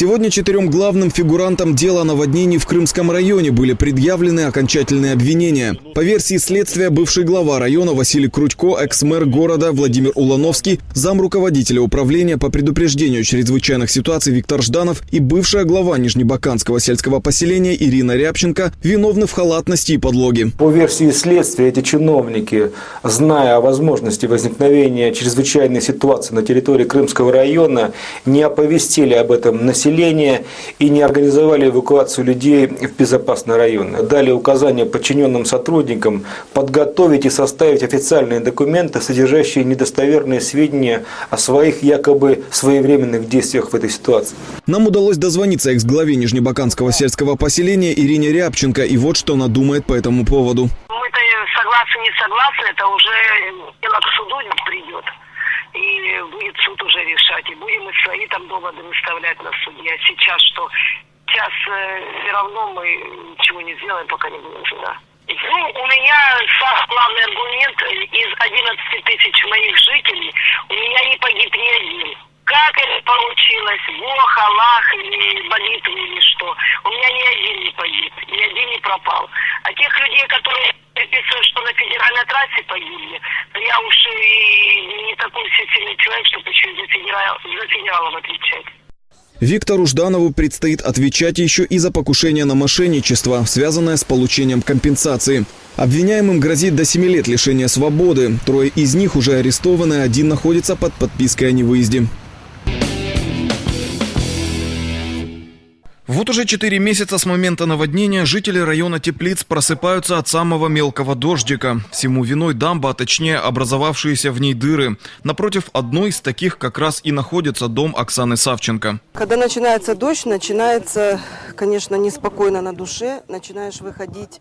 Сегодня четырем главным фигурантам дела о наводнении в Крымском районе были предъявлены окончательные обвинения. По версии следствия, бывший глава района Василий Крутько, экс-мэр города Владимир Улановский, зам руководителя управления по предупреждению чрезвычайных ситуаций Виктор Жданов и бывшая глава Нижнебаканского сельского поселения Ирина Рябченко виновны в халатности и подлоге. По версии следствия, эти чиновники, зная о возможности возникновения чрезвычайной ситуации на территории Крымского района, не оповестили об этом население и не организовали эвакуацию людей в безопасный район. Дали указания подчиненным сотрудникам подготовить и составить официальные документы, содержащие недостоверные сведения о своих якобы своевременных действиях в этой ситуации. Нам удалось дозвониться экс-главе Нижнебаканского сельского поселения Ирине Рябченко, и вот что она думает по этому поводу. Мы-то согласны, не согласны, это уже дело к суду придет. И будет суд уже решать. И будем и свои там доводы выставлять на суде. А сейчас что? Сейчас э, все равно мы ничего не сделаем, пока не будем сюда. Ну, у меня самый главный аргумент из 11 тысяч моих жителей, у меня не погиб ни один. Как это получилось? Бог, Аллах, или молитвы, или что? У меня ни один не погиб, ни один не пропал. А тех людей, которые описывают, что на федеральной трассе погибли, я уж и не такой всесильный человек, чтобы еще и за, федерал, за федералов отвечать. Виктору Жданову предстоит отвечать еще и за покушение на мошенничество, связанное с получением компенсации. Обвиняемым грозит до 7 лет лишения свободы. Трое из них уже арестованы, один находится под подпиской о невыезде. Вот уже четыре месяца с момента наводнения жители района Теплиц просыпаются от самого мелкого дождика. Всему виной дамба, а точнее образовавшиеся в ней дыры. Напротив одной из таких как раз и находится дом Оксаны Савченко. Когда начинается дождь, начинается, конечно, неспокойно на душе. Начинаешь выходить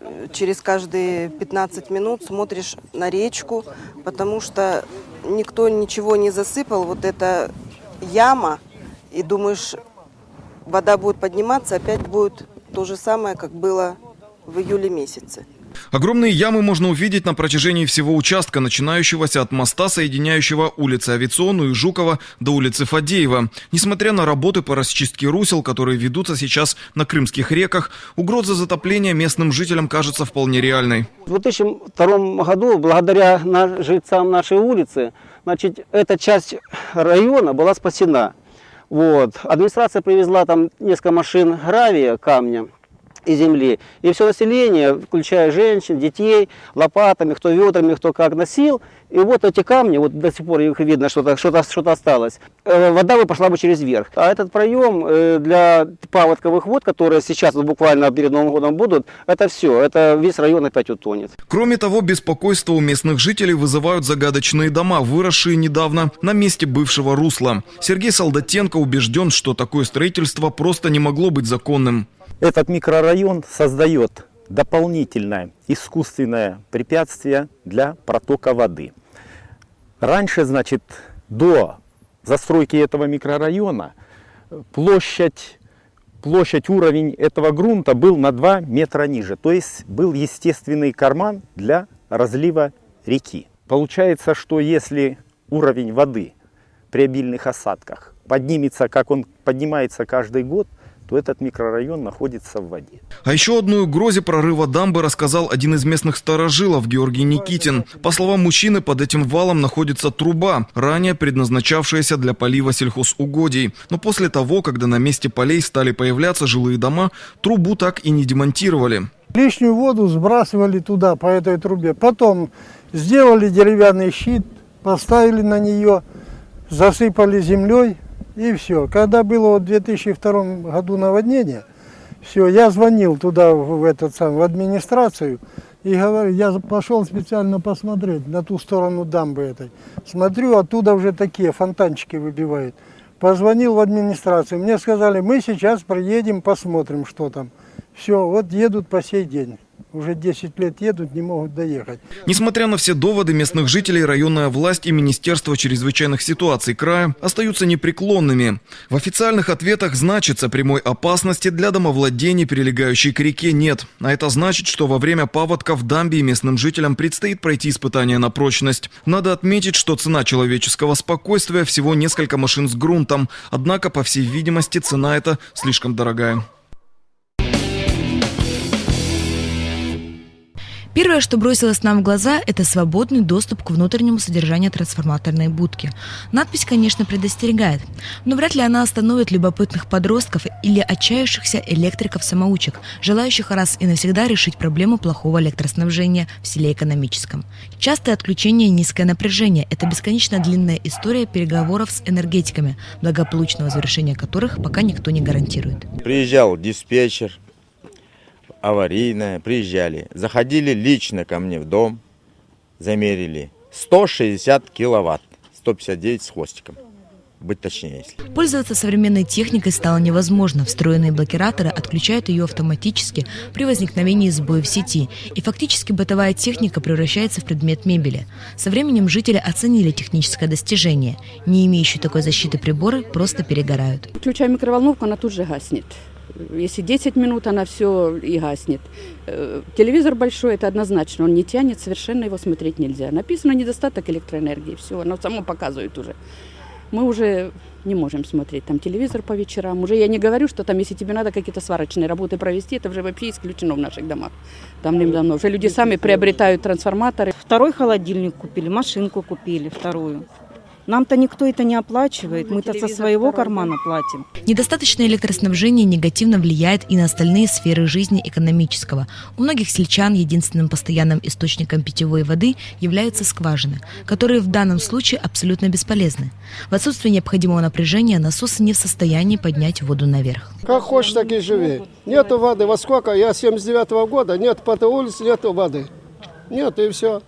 э, через каждые 15 минут, смотришь на речку, потому что никто ничего не засыпал. Вот эта яма, и думаешь, вода будет подниматься, опять будет то же самое, как было в июле месяце. Огромные ямы можно увидеть на протяжении всего участка, начинающегося от моста, соединяющего улицы Авиационную и Жукова до улицы Фадеева. Несмотря на работы по расчистке русел, которые ведутся сейчас на крымских реках, угроза затопления местным жителям кажется вполне реальной. В 2002 году, благодаря жильцам нашей улицы, значит, эта часть района была спасена. Вот. Администрация привезла там несколько машин гравия, камня и земли. И все население, включая женщин, детей, лопатами, кто ведрами, кто как носил. И вот эти камни, вот до сих пор их видно, что-то что -то, что -то осталось. Э, вода бы пошла бы через верх. А этот проем э, для паводковых вод, которые сейчас вот буквально перед Новым годом будут, это все, это весь район опять утонет. Кроме того, беспокойство у местных жителей вызывают загадочные дома, выросшие недавно на месте бывшего русла. Сергей Солдатенко убежден, что такое строительство просто не могло быть законным. Этот микрорайон создает дополнительное искусственное препятствие для протока воды. Раньше, значит, до застройки этого микрорайона площадь, площадь, уровень этого грунта был на 2 метра ниже. То есть был естественный карман для разлива реки. Получается, что если уровень воды при обильных осадках поднимется, как он поднимается каждый год, то этот микрорайон находится в воде. А еще одной угрозе прорыва дамбы рассказал один из местных старожилов Георгий Никитин. По словам мужчины, под этим валом находится труба, ранее предназначавшаяся для полива сельхозугодий. Но после того, когда на месте полей стали появляться жилые дома, трубу так и не демонтировали. Лишнюю воду сбрасывали туда, по этой трубе. Потом сделали деревянный щит, поставили на нее, засыпали землей, и все. Когда было в 2002 году наводнение, все, я звонил туда, в, этот сам, в администрацию, и говорю, я пошел специально посмотреть на ту сторону дамбы этой. Смотрю, оттуда уже такие фонтанчики выбивают. Позвонил в администрацию, мне сказали, мы сейчас приедем, посмотрим, что там. Все, вот едут по сей день. Уже 10 лет едут, не могут доехать. Несмотря на все доводы местных жителей, районная власть и Министерство чрезвычайных ситуаций края остаются непреклонными. В официальных ответах значится прямой опасности для домовладений, прилегающей к реке, нет. А это значит, что во время паводка в дамбе местным жителям предстоит пройти испытание на прочность. Надо отметить, что цена человеческого спокойствия всего несколько машин с грунтом. Однако, по всей видимости, цена эта слишком дорогая. Первое, что бросилось нам в глаза, это свободный доступ к внутреннему содержанию трансформаторной будки. Надпись, конечно, предостерегает, но вряд ли она остановит любопытных подростков или отчаявшихся электриков-самоучек, желающих раз и навсегда решить проблему плохого электроснабжения в селе экономическом. Частое отключение и низкое напряжение – это бесконечно длинная история переговоров с энергетиками, благополучного завершения которых пока никто не гарантирует. Приезжал диспетчер, аварийная, приезжали, заходили лично ко мне в дом, замерили 160 киловатт, 159 с хвостиком, быть точнее если. Пользоваться современной техникой стало невозможно. Встроенные блокираторы отключают ее автоматически при возникновении сбоя в сети, и фактически бытовая техника превращается в предмет мебели. Со временем жители оценили техническое достижение. Не имеющие такой защиты приборы просто перегорают. Включаю микроволновку, она тут же гаснет. Если 10 минут, она все и гаснет. Э, Телевизор большой, это однозначно, он не тянет, совершенно его смотреть нельзя. Написано недостаток электроэнергии, все, оно само показывает уже. Мы уже не можем смотреть там телевизор по вечерам. Уже я не говорю, что там, если тебе надо какие-то сварочные работы провести, это уже вообще исключено в наших домах. Там давно уже люди сами приобретают трансформаторы. Второй холодильник купили, машинку купили вторую. Нам-то никто это не оплачивает, мы-то со своего кармана платим. Недостаточное электроснабжение негативно влияет и на остальные сферы жизни экономического. У многих сельчан единственным постоянным источником питьевой воды являются скважины, которые в данном случае абсолютно бесполезны. В отсутствие необходимого напряжения насосы не в состоянии поднять воду наверх. Как хочешь, так и живи. Нету воды. Во сколько? Я 79 -го года, нет по этой улице, нету воды. Нет, и все.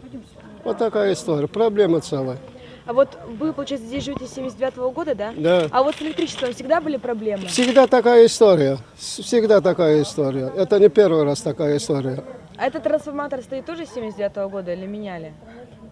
Вот такая история. Проблема целая. А вот вы, получается, здесь живете с 79 -го года, да? Да. А вот с электричеством всегда были проблемы? Всегда такая история. Всегда такая история. Это не первый раз такая история. А этот трансформатор стоит тоже с 79 -го года или меняли?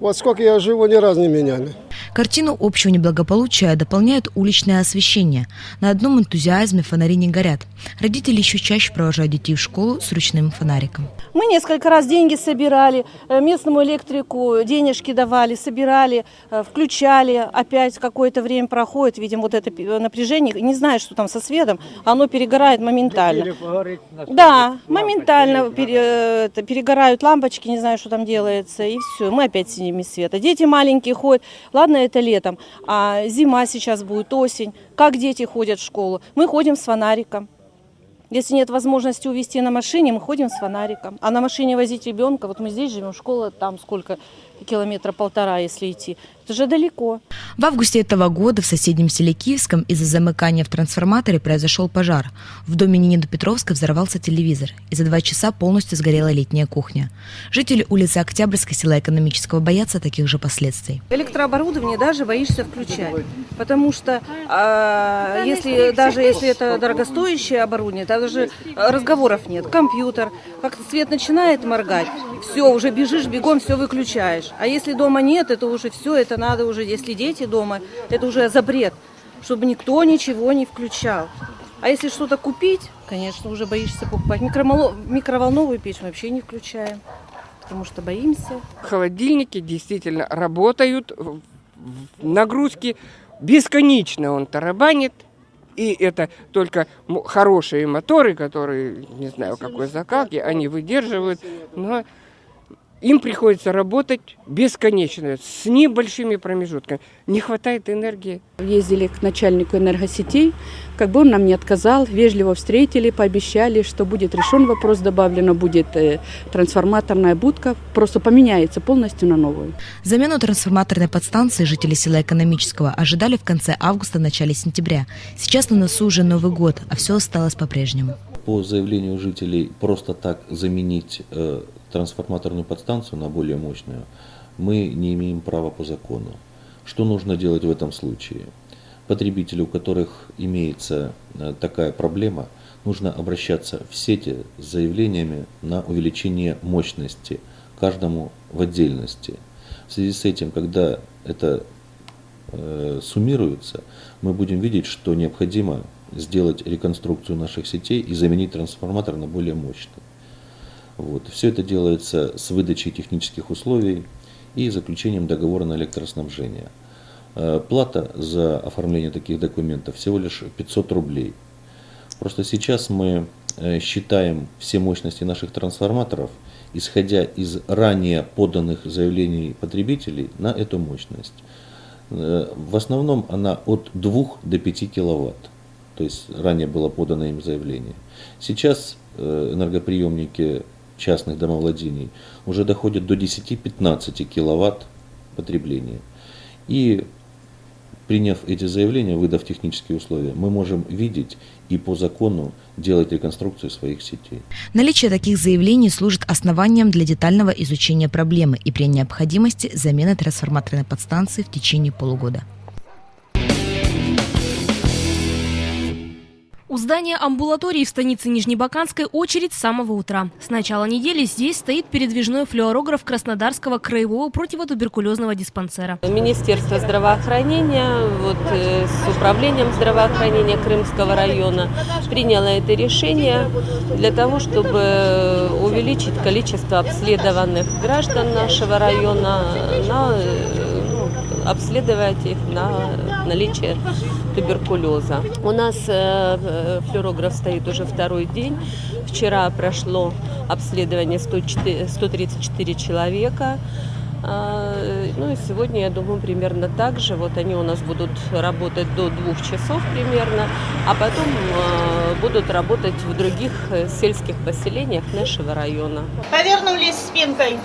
Вот сколько я живу, ни разу не меняли. Картину общего неблагополучия дополняет уличное освещение. На одном энтузиазме фонари не горят. Родители еще чаще провожают детей в школу с ручным фонариком. Мы несколько раз деньги собирали, э, местному электрику денежки давали, собирали, э, включали, опять какое-то время проходит, видим вот это пи- напряжение, не знаю, что там со светом, оно перегорает моментально. Да, моментально пере- э, это, перегорают лампочки, не знаю, что там делается, и все, мы опять сидим без света. Дети маленькие ходят, ладно, это летом, а зима сейчас будет, осень, как дети ходят в школу? Мы ходим с фонариком. Если нет возможности увезти на машине, мы ходим с фонариком. А на машине возить ребенка, вот мы здесь живем, школа там сколько, километра полтора, если идти. Это же далеко. В августе этого года в соседнем селе Киевском из-за замыкания в трансформаторе произошел пожар. В доме Нины Петровской взорвался телевизор, и за два часа полностью сгорела летняя кухня. Жители улицы Октябрьской села Экономического боятся таких же последствий. Электрооборудование даже боишься включать, потому что а, если даже если это дорогостоящее оборудование, там даже разговоров нет. Компьютер, как свет начинает моргать, все, уже бежишь, бегом все выключаешь. А если дома нет, это уже все, это надо уже, если дети дома, это уже запрет, чтобы никто ничего не включал. А если что-то купить, конечно, уже боишься покупать. Микромоло- Микроволновую печь мы вообще не включаем, потому что боимся. Холодильники действительно работают, нагрузки бесконечно он тарабанит. И это только хорошие моторы, которые, не знаю какой закалки, они выдерживают, но им приходится работать бесконечно, с небольшими промежутками. Не хватает энергии. Ездили к начальнику энергосетей, как бы он нам не отказал, вежливо встретили, пообещали, что будет решен вопрос, добавлено будет э, трансформаторная будка, просто поменяется полностью на новую. Замену трансформаторной подстанции жители села Экономического ожидали в конце августа, начале сентября. Сейчас на носу уже Новый год, а все осталось по-прежнему. По заявлению жителей просто так заменить э, трансформаторную подстанцию на более мощную мы не имеем права по закону. Что нужно делать в этом случае? потребителей, у которых имеется э, такая проблема, нужно обращаться в сети с заявлениями на увеличение мощности каждому в отдельности. В связи с этим, когда это э, суммируется, мы будем видеть, что необходимо сделать реконструкцию наших сетей и заменить трансформатор на более мощный. Вот. Все это делается с выдачей технических условий и заключением договора на электроснабжение. Э, плата за оформление таких документов всего лишь 500 рублей. Просто сейчас мы э, считаем все мощности наших трансформаторов, исходя из ранее поданных заявлений потребителей на эту мощность. Э, в основном она от 2 до 5 киловатт. То есть ранее было подано им заявление. Сейчас энергоприемники частных домовладений уже доходят до 10-15 киловатт потребления. И приняв эти заявления, выдав технические условия, мы можем видеть и по закону делать реконструкцию своих сетей. Наличие таких заявлений служит основанием для детального изучения проблемы и при необходимости замены трансформаторной подстанции в течение полугода. У здания амбулатории в станице Нижнебаканской очередь с самого утра. С начала недели здесь стоит передвижной флюорограф Краснодарского краевого противотуберкулезного диспансера. Министерство здравоохранения вот, э, с управлением здравоохранения Крымского района приняло это решение для того, чтобы увеличить количество обследованных граждан нашего района на э, обследовать их на наличие туберкулеза. У нас э, э, флюорограф стоит уже второй день. Вчера прошло обследование 104, 134 человека. А, ну и сегодня, я думаю, примерно так же. Вот они у нас будут работать до двух часов примерно, а потом э, будут работать в других сельских поселениях нашего района. Повернулись спинкой.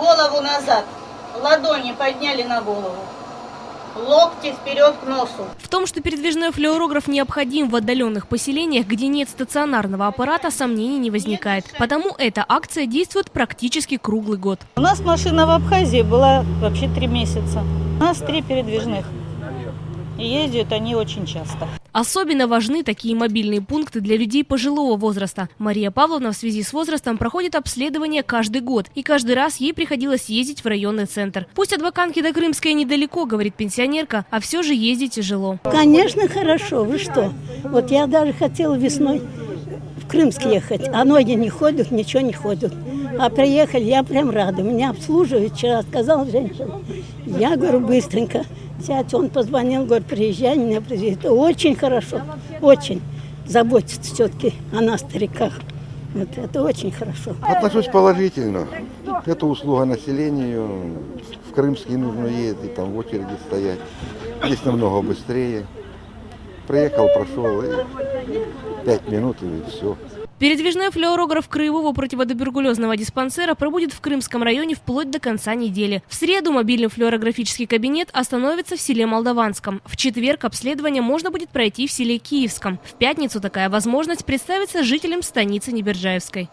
голову назад, ладони подняли на голову. Локти вперед к носу. В том, что передвижной флюорограф необходим в отдаленных поселениях, где нет стационарного аппарата, сомнений не возникает. Потому эта акция действует практически круглый год. У нас машина в Абхазии была вообще три месяца. У нас три передвижных. И ездят они очень часто. Особенно важны такие мобильные пункты для людей пожилого возраста. Мария Павловна в связи с возрастом проходит обследование каждый год. И каждый раз ей приходилось ездить в районный центр. Пусть от Ваканки до Крымской недалеко, говорит пенсионерка, а все же ездить тяжело. Конечно, хорошо. Вы что? Вот я даже хотела весной в Крымск ехать, а ноги не ходят, ничего не ходят. А приехали, я прям рада. Меня обслуживают. Вчера сказала женщина. Я говорю, быстренько. Сядь, он позвонил, говорит, приезжай, меня привезли. Это очень хорошо, очень. Заботится все-таки о нас, стариках. Вот это очень хорошо. Отношусь положительно. Это услуга населению. В Крымске нужно ездить, там в очереди стоять. Здесь намного быстрее. Приехал, прошел, и пять минут, и все. Передвижной флюорограф краевого противотуберкулезного диспансера пробудет в Крымском районе вплоть до конца недели. В среду мобильный флюорографический кабинет остановится в селе Молдаванском. В четверг обследование можно будет пройти в селе Киевском. В пятницу такая возможность представится жителям станицы Неберджаевской.